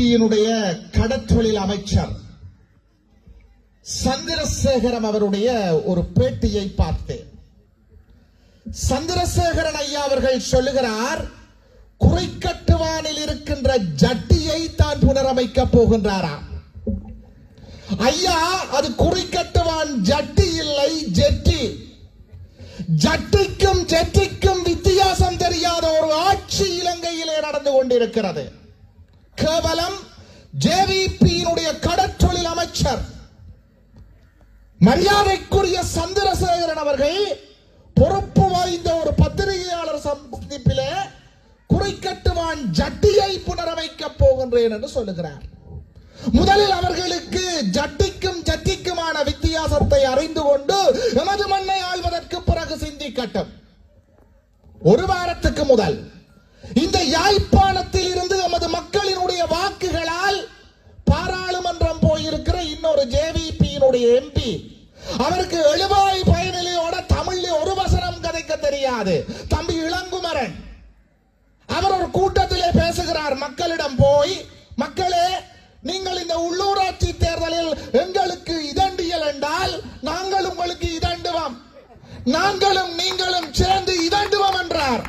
ஜேவிபியினுடைய கடற்றொழில் அமைச்சர் சந்திரசேகரம் அவருடைய ஒரு பேட்டியை பார்த்தேன். சந்திரசேகரன் ஐயா அவர்கள் சொல்லுகிறார் குறைக்கட்டுவானில் இருக்கின்ற ஜட்டியை தான் புனரமைக்க போகின்றாராம் ஐயா அது குறிக்கட்டுவான் ஜட்டி இல்லை ஜெட்டி. ஜட்டிக்கும் ஜெட்டிக்கும் வித்தியாசம் தெரியாத ஒரு ஆட்சி இலங்கையிலே நடந்து கொண்டிருக்கிறது. கேவலம் ஜேவிபியினுடைய கடற்றொழில் அமைச்சர் மரியாதைக்குரிய சந்திரசேகரன் அவர்கள் பொறுப்பு வாய்ந்த ஒரு பத்திரிகையாளர் சந்திப்பிலே குறிக்கட்டுவான் ஜட்டியை புனரமைக்கப் போகின்றேன் என்று சொல்லுகிறார். முதலில் அவர்களுக்கு ஜட்டிக்கும் ஜட்டிக்குமான வித்தியாசத்தை அறிந்து கொண்டு எமது மண்ணை ஆள்வதற்கு பிறகு சிந்திக்கட்டும். ஒரு வாரத்துக்கு முதல் இந்த யாழ்ப்பாணத்தில் இருந்து எமது மக்களினுடைய வாக்குகளால் பாராளுமன்றம் போயிருக்கிற இன்னொரு ஜேவிபியினுடைய எம்பி அவருக்கு எழுபாய் பயனிலையோட தமிழ்ல ஒரு வசனம் கதைக்க தெரியாது. தம்பி இளங்குமரன். அவர் ஒரு கூட்டத்திலே பேசுகிறார் மக்களிடம் போய் மக்களே நீங்கள் இந்த உள்ளூராட்சி தேர்தலில் எங்களுக்கு இதண்டியல் என்றால் நாங்கள் உங்களுக்கு இதண்டுவோம். நாங்களும் நீங்களும் சேர்ந்து இதண்டுவோம் என்றார்.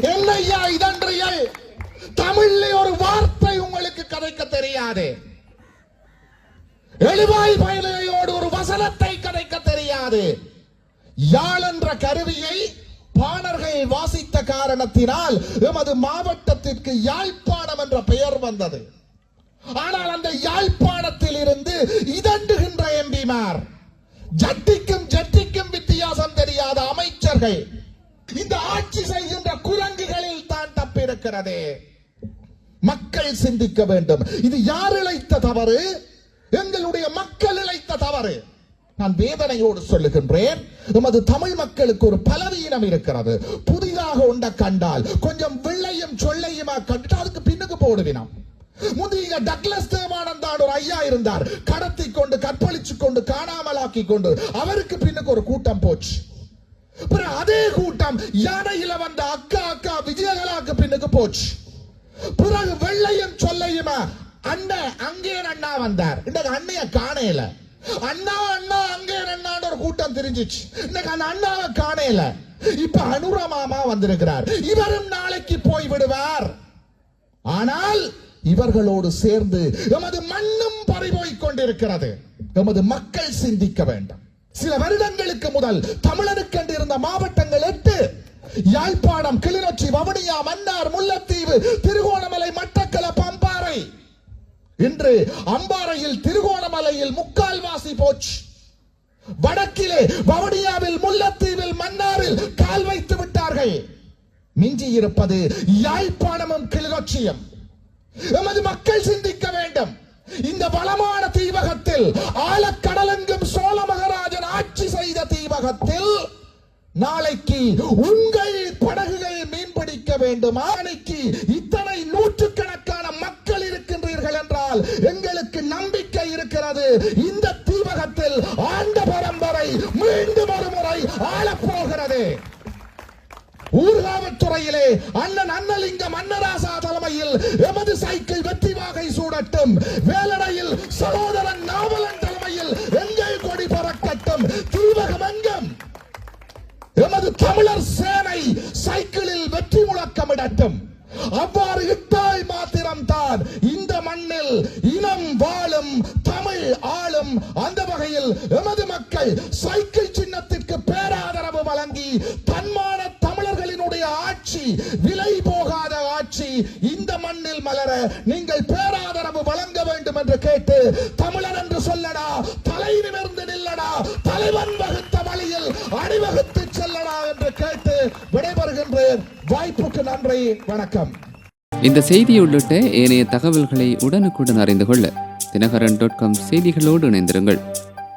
என்னையா இதன்றியல்? தமிழ்ல ஒரு வார்த்தை உங்களுக்கு கதைக்க தெரியாது. எழுவாய் பயலையோடு ஒரு வசனத்தை கதைக்க தெரியாது. யாழ் என்ற கருவியை பாணர்கள் வாசித்த காரணத்தினால் எமது மாவட்டத்திற்கு யாழ்ப்பாணம் என்ற பெயர் வந்தது. ஆனால் அந்த யாழ்ப்பாணத்தில் இருந்து இதண்டுகின்ற எம்பிமார் ஜட்டிக்கும் ஜட்டிக்கும் வித்தியாசம் தெரியாத அமைச்சர்கள் இந்த ஆட்சி செய்கின்ற குரங்குகளில் தான் மக்கள் சிந்திக்க வேண்டும். இது யார் இழைத்த தவறு? எங்களுடைய மக்கள் இழைத்த தவறு. நான் வேதனையோடு சொல்லுகின்றேன். நமது தமிழ் மக்களுக்கு ஒரு பலவீனம் இருக்கிறது. புதிதாக உண்ட கண்டால் கொஞ்சம் வெள்ளையும் சொல்லையுமா கண்டுட்டு அதுக்கு பின்னுக்கு போடுவினம் முந்தைய டக்லஸ் தேவானந்தான் ஒரு ஐயா இருந்தார். கடத்தி கொண்டு கற்பழிச்சு கொண்டு காணாமலாக்கி கொண்டு அவருக்கு பின்னுக்கு ஒரு கூட்டம் போச்சு. அதே கூட்டம் யானையில வந்த அக்கா அக்கா போச்சு. பிறகு வெள்ளையும் சொல்லையுமா அண்ணன் அங்கே அண்ணா வந்தார். இன்னைக்கு அண்ணைய காணையில. அண்ணா அண்ணா அங்கே அண்ணான்னு ஒரு கூட்டம் தெரிஞ்சிச்சு. இன்னைக்கு அந்த அண்ணாவை காணையில. இப்ப அனுரமாமா வந்திருக்கிறார். இவரும் நாளைக்கு போய் விடுவார். ஆனால் இவர்களோடு சேர்ந்து எமது மண்ணும் பறிபோய் கொண்டிருக்கிறது. எமது மக்கள் சிந்திக்க வேண்டும். சில வருடங்களுக்கு முதல் தமிழனுக்கு இருந்த மாவட்டங்கள் எட்டு. யாழ்ப்பாணம் கிளிநொச்சி வவுனியா மன்னார் முல்லைத்தீவு திருகோணமலை மட்டக்களப்பு அம்பாறை இன்று அம்பாறையில் திருகோணமலையில் முக்கால்வாசி போச்சு. வடக்கிலே வவுனியாவில் முல்லத்தீவில் மன்னாரில் கால் வைத்து விட்டார்கள். மிஞ்சி இருப்பது யாழ்ப்பாணமும் கிளிநொச்சியும். எமது மக்கள் சிந்திக்க வேண்டும். இந்த வளமான தீவகத்தில் ஆழக்க நாளைக்கு உங்கள் படகுகள் மீன்பிடிக்க வேண்டும். நாளைக்கு இத்தனை நூற்றுக்கணக்கான மக்கள் இருக்கின்றீர்கள் என்றால் எங்களுக்கு நம்பிக்கை இருக்கிறது. இந்த தீவகத்தில் ஆண்ட பரம்பரை மீண்டும் ஒரு முறை ஆளப்போகிறது. ஊர்காவத்துறையிலே அண்ணன் அன்னலிங்கம் அன்னராசா தலைமையில் எமது சைக்கிள் வெற்றி வாகை சூடட்டும். வேலடையில் வகையில் இனம் வாழும் தமிழ் ஆளும் அந்த வகையில் எமது மக்கள் சைக்கிள் சின்னத்திற்கு பேராதரவு வழங்கி தன்மான தமிழர்களினுடைய ஆட்சி விலை போகாத ஆட்சி இந்த மண்ணில் மலர நீங்கள் பேராதரவு வழங்க வேண்டும் என்று கேட்டு தமிழர் என்று சொல்லடா தலை நிமிர்ந்து நில்லடா தலைவன் வகுத்த வழியில் அணிவகுத்து செல்லடா என்று கேட்டு விடைபெறுகின்றேன். வாய்ப்புக்கு நன்றி வணக்கம். இந்த செய்தி உள்ளிட்ட ஏனைய தகவல்களை உடனுக்குடன் அறிந்து கொள்ள தினகரன் டாட் காம் செய்திகளோடு இணைந்திருங்கள்.